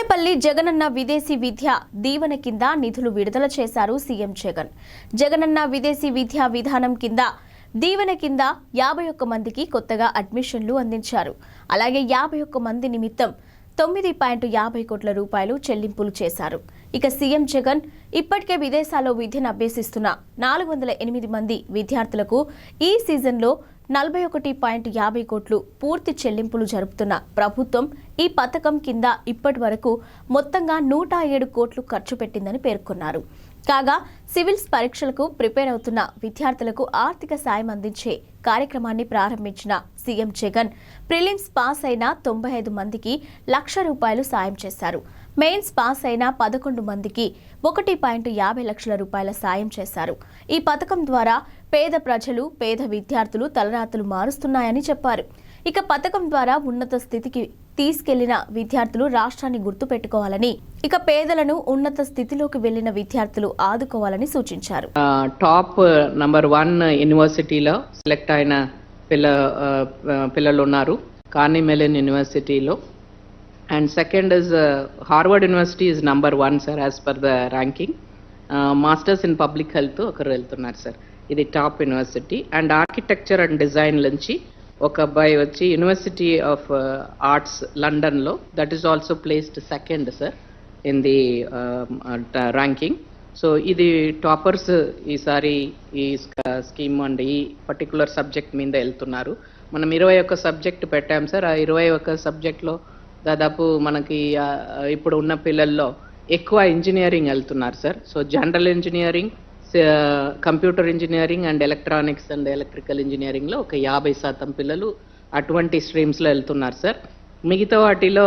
తాడేపల్లి జగనన్న విదేశీ విద్య దీవెన కింద నిధులు విడుదల చేశారు సీఎం జగన్. జగనన్న విదేశీ విద్యా విధానం కింద దీవెన కింద యాభై ఒక్క మందికి కొత్తగా అడ్మిషన్లు అందించారు. అలాగే యాభై ఒక్క మంది నిమిత్తం తొమ్మిది పాయింట్ యాభై కోట్ల రూపాయలు చెల్లింపులు చేశారు. ఇక సీఎం జగన్ ఇప్పటికే విదేశాల్లో విద్యను అభ్యసిస్తున్న నాలుగు వందల ఎనిమిది మంది విద్యార్థులకు ఈ సీజన్లో నలభై ఒకటి పాయింట్ యాభై కోట్లు పూర్తి చెల్లింపులు జరుపుతున్న ప్రభుత్వం ఈ పథకం కింద ఇప్పటి వరకు మొత్తంగా నూట ఏడు కోట్లు ఖర్చు పెట్టిందని పేర్కొన్నారు. కాగా సివిల్స్ పరీక్షలకు ప్రిపేర్ అవుతున్న విద్యార్థులకు ఆర్థిక సాయం అందించే కార్యక్రమాన్ని ప్రారంభించిన సీఎం జగన్ ప్రిలిమ్స్ పాస్ అయిన తొంభై ఐదు మందికి లక్ష రూపాయలు సాయం చేశారు. మెయిన్స్ పాస్ అయిన పదకొండు మందికి ఒకటి పాయింట్ యాభై లక్షల రూపాయల సాయం చేశారు. ఈ పథకం ద్వారా పేద ప్రజలు పేద విద్యార్థులు తలరాతలు మారుస్తున్నాయని చెప్పారు. ఇక పథకం ద్వారా ఉన్నత స్థితికి తీసుకెళ్ళిన విద్యార్థులు రాష్ట్రాన్ని గుర్తుపెట్టుకోవాలని ఇక పేదలను ఉన్నత స్థితిలోకి వెళ్ళిన విద్యార్థులు ఆదుకోవాలని సూచించారు. టాప్ నంబర్ వన్ యూనివర్సిటీలో సెలెక్ట్ అయిన పిల్ల పిల్లలు ఉన్నారు. కార్నీ యూనివర్సిటీలో. And second is Harvard university is number one sir as per the ranking masters in public health ఒకరు వెళ్తున్నారు సార్ ఇది top university and architecture and design నుంచి ఒక అబ్బాయి వచ్చి యూనివర్సిటీ ఆఫ్ ఆర్ట్స్ లండన్లో that is also placed second sir in the ranking so ఇది toppers ఈసారి ఈ స్కీమ్ అండ్ ఈ పర్టికులర్ సబ్జెక్ట్ మీద వెళ్తున్నారు. మనం ఇరవై ఒక్క సబ్జెక్ట్ పెట్టాం సార్ ఆ ఇరవై ఒక్క సబ్జెక్ట్లో దాదాపు మనకి ఇప్పుడు ఉన్న పిల్లల్లో ఎక్కువ ఇంజనీరింగ్ వెళ్తున్నారు sir. So general engineering computer engineering and electronics and electrical ఇంజనీరింగ్లో ఒక యాభై శాతం పిల్లలు అటువంటి స్ట్రీమ్స్లో వెళ్తున్నారు సార్. మిగతా వాటిలో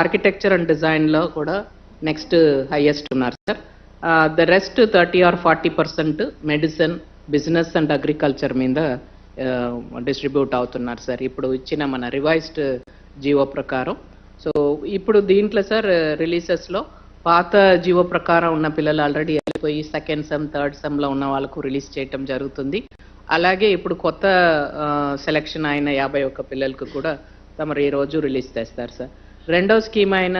ఆర్కిటెక్చర్ అండ్ డిజైన్లో కూడా నెక్స్ట్ హైయెస్ట్ ఉన్నారు sir. The rest thirty or forty percent medicine business and agriculture మీద డిస్ట్రిబ్యూట్ అవుతున్నారు సార్. ఇప్పుడు ఇచ్చిన మన రివైజ్డ్ జీవో ప్రకారం. ఇప్పుడు దీంట్లో సార్ రిలీజెస్లో పాత జీవో ప్రకారం ఉన్న పిల్లలు ఆల్రెడీ వెళ్ళిపోయి సెకండ్ సెమ్ థర్డ్ సెమ్లో ఉన్న వాళ్ళకు రిలీజ్ చేయటం జరుగుతుంది. అలాగే ఇప్పుడు కొత్త సెలక్షన్ అయిన యాభై ఒక్క పిల్లలకు కూడా తమరు ఈ రోజు రిలీజ్ చేస్తారు సార్. రెండో స్కీమ్ అయిన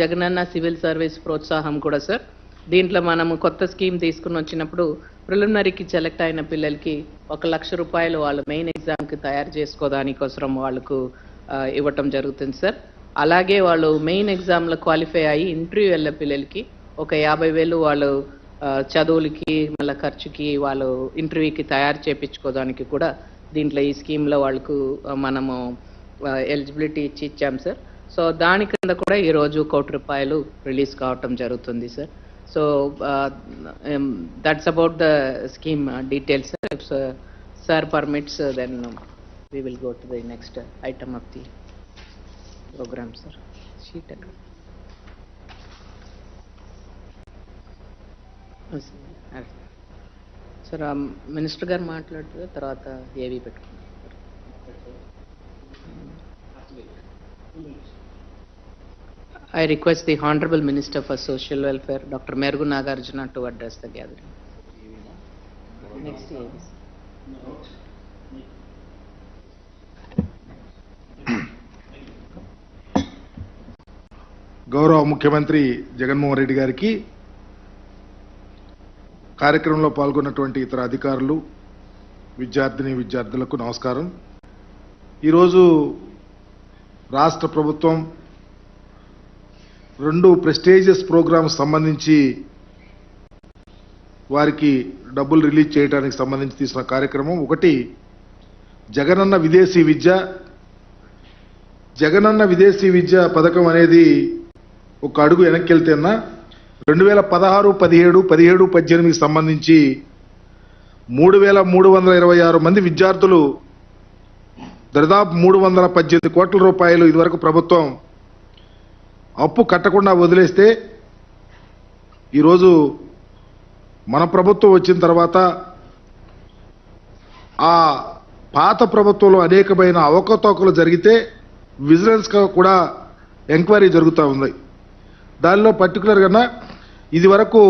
జగనన్న సివిల్ సర్వీస్ ప్రోత్సాహం కూడా సార్ దీంట్లో మనము కొత్త స్కీమ్ తీసుకుని వచ్చినప్పుడు ప్రిలిమినరీకి సెలెక్ట్ అయిన పిల్లలకి ఒక లక్ష రూపాయలు వాళ్ళు మెయిన్ ఎగ్జామ్కి తయారు చేసుకోవడానికోసం వాళ్ళకు ఇవ్వటం జరుగుతుంది సార్. అలాగే వాళ్ళు మెయిన్ ఎగ్జామ్లో క్వాలిఫై అయ్యి ఇంటర్వ్యూ వెళ్ళే పిల్లలకి ఒక యాభై వేలు వాళ్ళు చదువులకి మళ్ళీ ఖర్చుకి వాళ్ళు ఇంటర్వ్యూకి తయారు చేయించుకోవడానికి కూడా దీంట్లో ఈ స్కీమ్లో వాళ్ళకు మనము ఎలిజిబిలిటీ ఇచ్చి ఇచ్చాం సార్. సో దాని కింద కూడా ఈరోజు కోటి రూపాయలు రిలీజ్ కావటం జరుగుతుంది sir. So that's about the scheme details. Sir sir permits then we will go to the next item of the Programme sir sheet sir minister గారు మాట్లాడుతూ తర్వాత ఏవి పెట్టుకున్నాం I request the Honorable Minister for Social Welfare, Dr. Mergu Nagarjuna, to address the gathering. Next year. గౌరవ ముఖ్యమంత్రి జగన్మోహన్ రెడ్డి గారికి కార్యక్రమంలో పాల్గొన్నటువంటి ఇతర అధికారులు విద్యార్థిని విద్యార్థులకు నమస్కారం. ఈరోజు రాష్ట్ర ప్రభుత్వం రెండు ప్రెస్టేజియస్ ప్రోగ్రామ్స్ సంబంధించి వారికి డబ్బులు రిలీజ్ చేయడానికి సంబంధించి తీసిన కార్యక్రమం. ఒకటి జగనన్న విదేశీ విద్య. జగనన్న విదేశీ విద్య పథకం అనేది ఒక అడుగు వెనక్కి వెళ్తేనా రెండు వేల పదహారు పదిహేడు పదిహేడు పద్దెనిమిదికి సంబంధించి మూడు వేల మూడు వందల ఇరవై ఆరు మంది విద్యార్థులు దరిదాపు మూడు వందల పద్దెనిమిది కోట్ల రూపాయలు ఇదివరకు ప్రభుత్వం అప్పు కట్టకుండా వదిలేస్తే ఈరోజు మన ప్రభుత్వం వచ్చిన తర్వాత ఆ పాత ప్రభుత్వంలో అనేకమైన అవకతవకలు జరిగితే విజిలెన్స్గా కూడా ఎంక్వైరీ జరుగుతూ ఉంది దానిలో పర్టికులర్గా ఇది వరకు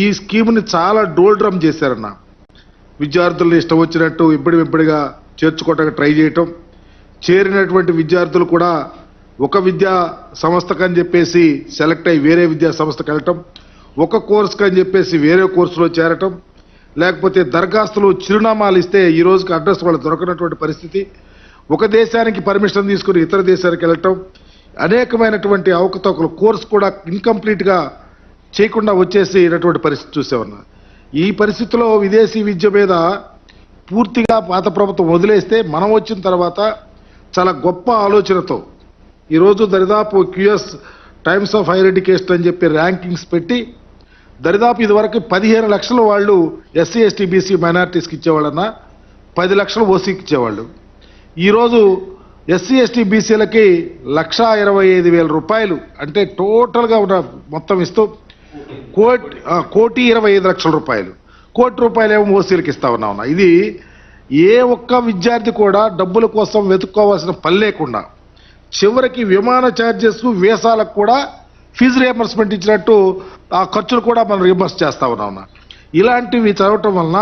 ఈ స్కీమ్ని చాలా డోల్ డ్రమ్ చేశారన్న. విద్యార్థులను ఇష్టం వచ్చినట్టు ఇబ్బడి ఇబ్బడిగా చేర్చుకోవటానికి ట్రై చేయటం చేరినటువంటి విద్యార్థులు కూడా ఒక విద్యా సంస్థకు అని చెప్పేసి సెలెక్ట్ అయ్యి వేరే విద్యా సంస్థకు వెళ్ళటం ఒక కోర్సుకు అని చెప్పేసి వేరే కోర్సులో చేరటం లేకపోతే దరఖాస్తులు చిరునామాలు ఇస్తే ఈ రోజుకి అడ్రస్ వాళ్ళు దొరకనటువంటి పరిస్థితి. ఒక దేశానికి పర్మిషన్ తీసుకుని ఇతర దేశానికి వెళ్ళటం అనేకమైనటువంటి అవకతవకలు కోర్స్ కూడా ఇన్కంప్లీట్గా చేయకుండా వచ్చేసినటువంటి పరిస్థితి చూసేవన్నా ఈ పరిస్థితిలో విదేశీ విద్య మీద పూర్తిగా పాత ప్రభుత్వం వదిలేస్తే మనం వచ్చిన తర్వాత చాలా గొప్ప ఆలోచనతో ఈరోజు దరిదాపు QS Times of Higher Education అని చెప్పి ర్యాంకింగ్స్ పెట్టి దరిదాపు ఇదివరకు పదిహేను లక్షల వాళ్ళు ఎస్సీ ఎస్టీ బీసీ మైనారిటీస్కి ఇచ్చేవాళ్ళన్నా పది లక్షలు ఓసీకి ఇచ్చేవాళ్ళు. ఈరోజు ఎస్సీ ఎస్టీ బీసీలకి లక్షా ఇరవై ఐదు వేల రూపాయలు. అంటే టోటల్గా ఉన్న మొత్తం ఇస్తూ కోటి కోటి ఇరవై ఐదు లక్షల రూపాయలు. కోటి రూపాయలు ఏమో ఓసీలకు ఇస్తా ఉన్నా ఉన్నా ఇది ఏ ఒక్క విద్యార్థి కూడా డబ్బుల కోసం వెతుక్కోవాల్సిన పని లేకుండా చివరికి విమాన ఛార్జెస్ వీసాలకు కూడా ఫీజు రియంబర్స్మెంట్ ఇచ్చినట్టు ఆ ఖర్చులు కూడా మనం రియంబర్స్ చేస్తా ఉన్నా ఇలాంటివి చదవటం వలన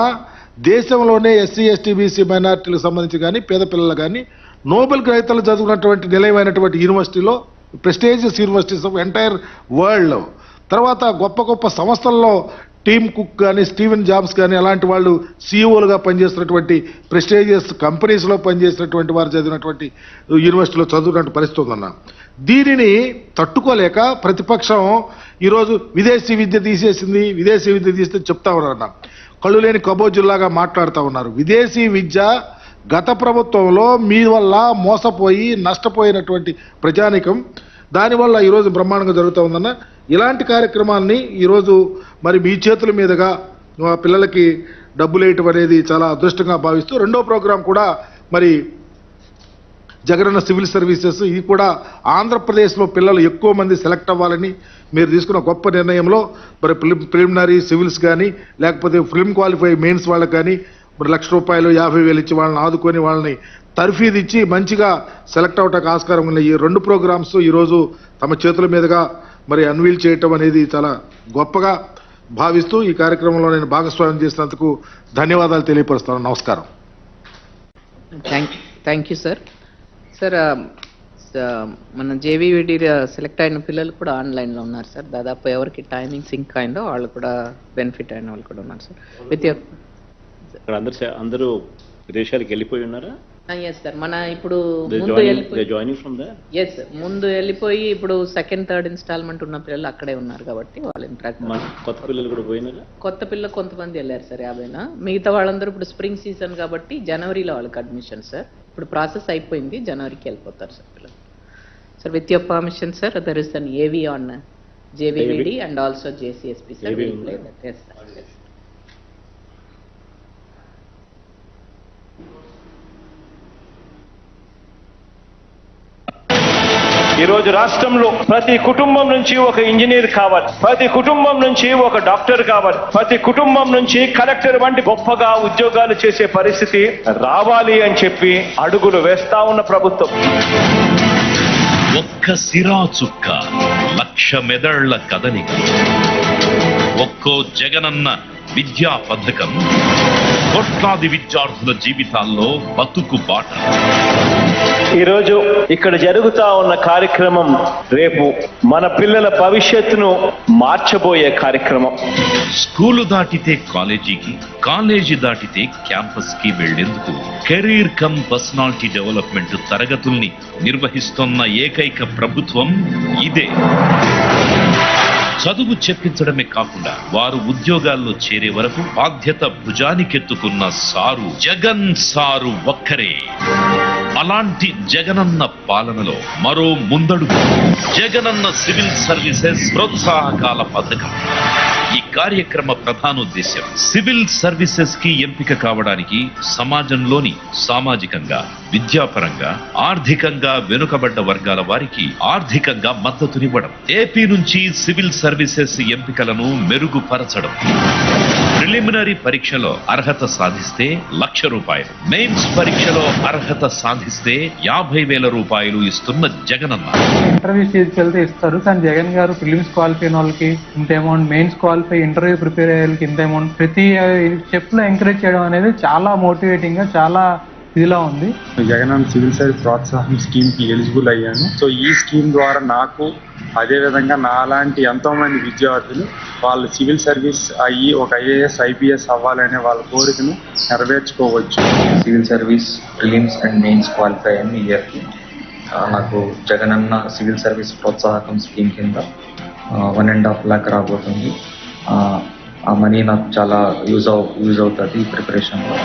దేశంలోనే ఎస్సీ ఎస్టీ బీసీ మైనార్టీలకు సంబంధించి కానీ పేద పిల్లలు కానీ నోబెల్ గ్రహీతలు చదువుకున్నటువంటి నిలయమైనటువంటి యూనివర్సిటీలో ప్రెస్టేజియస్ యూనివర్సిటీస్ ఆఫ్ ఎంటైర్ వరల్డ్లో తర్వాత గొప్ప గొప్ప సంస్థల్లో టీమ్ కుక్ కానీ స్టీవెన్ జాబ్స్ కానీ అలాంటి వాళ్ళు సీఈఓలుగా పనిచేస్తున్నటువంటి ప్రెస్టేజియస్ కంపెనీస్లో పనిచేసినటువంటి వారు చదివినటువంటి యూనివర్సిటీలో చదువుకున్నటువంటి పరిస్థితి ఉందన్న. దీనిని తట్టుకోలేక ప్రతిపక్షం ఈరోజు విదేశీ విద్య తీసేసింది విదేశీ విద్య తీస్తే చెప్తా ఉన్నారన్న. కళ్ళు లేని కబోజుల్లాగా మాట్లాడుతూ ఉన్నారు. విదేశీ విద్య గత ప్రభుత్వంలో మీ వల్ల మోసపోయి నష్టపోయినటువంటి ప్రజానికం దానివల్ల ఈరోజు బ్రహ్మాండంగా జరుగుతూ ఉందన్న ఇలాంటి కార్యక్రమాన్ని ఈరోజు మరి మీ చేతుల మీదుగా పిల్లలకి డబ్బులు వేయటం అనేది చాలా అదృష్టంగా భావిస్తూ రెండో ప్రోగ్రాం కూడా మరి జగనన్న సివిల్ సర్వీసెస్ ఇది కూడా ఆంధ్రప్రదేశ్లో పిల్లలు ఎక్కువ మంది సెలెక్ట్ అవ్వాలని మీరు తీసుకున్న గొప్ప నిర్ణయంలో మరి ప్రిలిమినరీ సివిల్స్ కానీ లేకపోతే ఫిల్మ్ క్వాలిఫై మెయిన్స్ వాళ్ళకి కానీ ఇప్పుడు లక్ష రూపాయలు యాభై వేలు ఇచ్చి వాళ్ళని ఆదుకొని వాళ్ళని తర్ఫీదు ఇచ్చి మంచిగా సెలెక్ట్ అవటానికి ఆస్కారం ఉన్న ఈ రెండు ప్రోగ్రామ్స్ ఈరోజు తమ చేతుల మీదుగా మరి అన్వీల్ చేయటం అనేది చాలా గొప్పగా భావిస్తూ ఈ కార్యక్రమంలో నేను భాగస్వామ్యం చేసినందుకు ధన్యవాదాలు తెలియపరుస్తాను నమస్కారం. Thank thank you sir sir మన జేవీవిడి సెలెక్ట్ అయిన పిల్లలు కూడా ఆన్లైన్లో ఉన్నారు సార్ దాదాపు ఎవరికి టైమింగ్ సింక్ అయిందో వాళ్ళు కూడా బెనిఫిట్ అయిన వాళ్ళు కూడా ఉన్నారు సార్ విత్ అక్కడ అందరు అందరూ విదేశాలకు వెళ్ళిపోయి ఉన్నారా? ఎస్ సార్ మన ఇప్పుడు జాయినింగ్ ఫ్రమ్ ఎస్ ముందు వెళ్ళిపోయి ఇప్పుడు సెకండ్ థర్డ్ ఇన్స్టాల్మెంట్ ఉన్న పిల్లలు అక్కడే ఉన్నారు కాబట్టి వాళ్ళు ఇంట్రాక్ట్ కొత్త పిల్లలు కూడా పోయినారా? కొత్త పిల్లలు కొంతమంది వెళ్ళారు సార్ యాభైనా. మిగతా వాళ్ళందరూ ఇప్పుడు స్ప్రింగ్ సీజన్ కాబట్టి జనవరిలో వాళ్ళకి అడ్మిషన్ సార్ ఇప్పుడు ప్రాసెస్ అయిపోయింది జనవరికి వెళ్ళిపోతారు సార్ పిల్లలు. Sir with your permission sir there is an AV on JVVD and also JCSP? Yes sir ఈ రోజు రాష్ట్రంలో ప్రతి కుటుంబం నుంచి ఒక ఇంజనీర్ కావాలి. ప్రతి కుటుంబం నుంచి ఒక డాక్టర్ కావాలి. ప్రతి కుటుంబం నుంచి కలెక్టర్ వంటి గొప్పగా ఉద్యోగాలు చేసే పరిస్థితి రావాలి అని చెప్పి అడుగులు వేస్తా ఉన్న ప్రభుత్వం. ఒక్క సిరా చుక్క లక్ష మెదళ్ళ కదలిక. ఒక్కో జగనన్న విద్యా పథకం. కోట్లాది విద్యార్థుల జీవితాల్లో బతుకు బాట. ఈ రోజు ఇక్కడ జరుగుతా ఉన్న కార్యక్రమం రేపు మన పిల్లల భవిష్యత్తును మార్చబోయే కార్యక్రమం. స్కూలు దాటితే కాలేజీకి కాలేజీ దాటితే క్యాంపస్కి వెళ్ళేందుకు కెరీర్ కమ్ పర్సనాలిటీ డెవలప్మెంట్ తరగతుల్ని నిర్వహిస్తున్న ఏకైక ప్రభుత్వం ఇదే. చదువు చెప్పించడమే కాకుండా వారు ఉద్యోగాల్లో చేరే వరకు బాధ్యత భుజానికెత్తుకున్న సారు జగన్ సారు ఒక్కరే. అలాంటి జగనన్న పాలనలో మరో ముందడుగు. జగనన్న సివిల్ సర్వీసెస్ ప్రోత్సాహకాల పథకం. ఈ కార్యక్రమ ప్రధానోద్దేశం సివిల్ సర్వీసెస్కి ఎంపిక కావడానికి సమాజంలోని సామాజికంగా విద్యాపరంగా ఆర్థికంగా వెనుకబడ్డ వర్గాల వారికి ఆర్థికంగా మద్దతునివ్వడం. ఏపీ నుంచి సివిల్ సర్వీసెస్ ఎంపికలను మెరుగుపరచడం. ప్రిలిమినరీ పరీక్షలో అర్హత సాధిస్తే లక్ష రూపాయలు. మెయిన్స్ పరీక్షలో అర్హత సాధిస్తే యాభై వేల రూపాయలు ఇస్తున్న జగనన్న. ఇంటర్వ్యూ స్టేజ్కి వెళ్తే ఇస్తారు కానీ జగన్ గారు ప్రిలిమ్స్ క్వాలిఫై అయిన వాళ్ళకి ఇంత amount mains qualify interview prepare అయ్యే వాళ్ళకి ఇంత అమౌంట్ ప్రతి స్టెప్లో ఎంకరేజ్ చేయడం అనేది చాలా మోటివేటింగ్గా చాలా ఇదిలా ఉంది. జగనన్న సివిల్ సర్వీస్ ప్రోత్సాహం స్కీమ్కి ఎలిజిబుల్ అయ్యాను. సో ఈ స్కీమ్ ద్వారా నాకు అదే విధంగా నాలాంటి ఎంతో మంది విద్యార్థులు వాళ్ళు సివిల్ సర్వీస్ అయ్యి ఒక ఐఏఎస్ ఐపీఎస్ అవ్వాలనే వాళ్ళ కోరికను నెరవేర్చుకోవచ్చు. Civil service prelims and mains qualify అయ్యాను ఈ ఇయర్కి నాకు జగనన్న సివిల్ సర్వీస్ ప్రోత్సాహకం స్కీమ్ కింద వన్ అండ్ హాఫ్ ల్యాక్ రాబోతుంది. ఆ, ఆ మనీ నాకు చాలా యూజ్ అవు యూజ్ అవుతుంది ఈ ప్రిపరేషన్లో.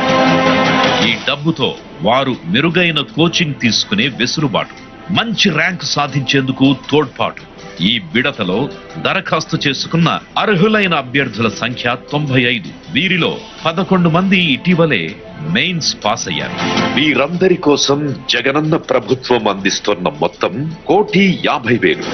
ఈ డబ్బుతో వారు మెరుగైన కోచింగ్ తీసుకునే వెసులుబాటు మంచి ర్యాంక్ సాధించేందుకు తోడ్పాటు. ఈ బిడతలో దరఖాస్తు చేసుకున్న అర్హులైన అభ్యర్థుల సంఖ్య తొంభై ఐదు. వీరిలో పదకొండు మంది ఇటీవలే మెయిన్స్ పాస్ అయ్యారు వీరందరి కోసం జగనన్న ప్రభుత్వం అందిస్తున్న మొత్తం కోటి యాభై వేలు.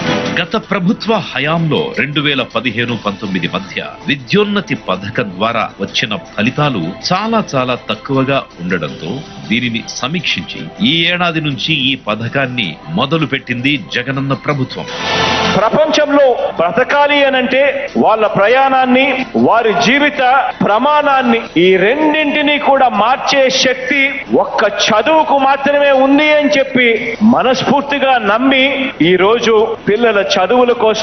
గత ప్రభుత్వ హయాంలో రెండు వేల పదిహేను పంతొమ్మిది మధ్య విద్యోన్నతి పథకం ద్వారా వచ్చిన ఫలితాలు చాలా చాలా తక్కువగా ఉండడంతో దీనిని సమీక్షించి ఈ ఏడాది నుంచి ఈ పథకాన్ని మొదలు పెట్టింది జగనన్న ప్రభుత్వం. ప్రపంచంలో బ్రతకాలి అనంటే వాళ్ళ ప్రయాణాన్ని వారి జీవిత ప్రమాణాన్ని ఈ రెండింటినీ కూడా మార్చే శక్తి ఒక్క చదువుకు మాత్రమే ఉంది అని చెప్పి మనస్ఫూర్తిగా నమ్మి ఈ రోజు పిల్లల చదువుల కోసం